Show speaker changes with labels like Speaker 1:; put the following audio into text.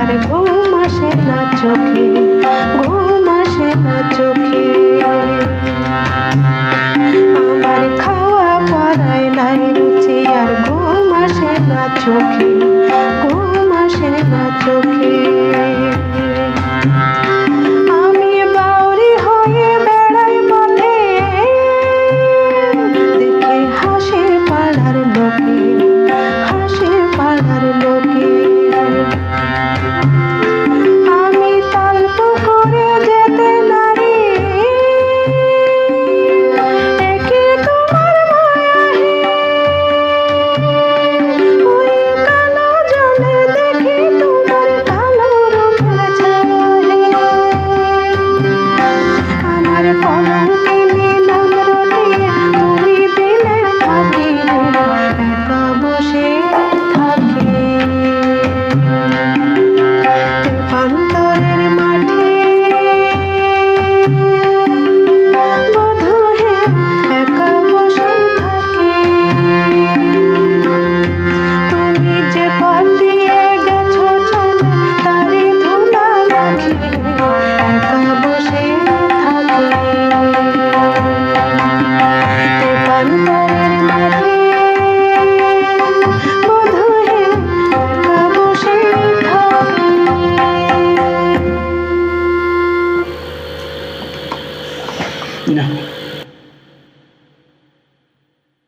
Speaker 1: আর ঘুম আসে না চোখে, ঘুম আসে না চোখে। আমার খাওয়া পড়ায় নাই রুচি, আর ঘুম আসে না চোখে। না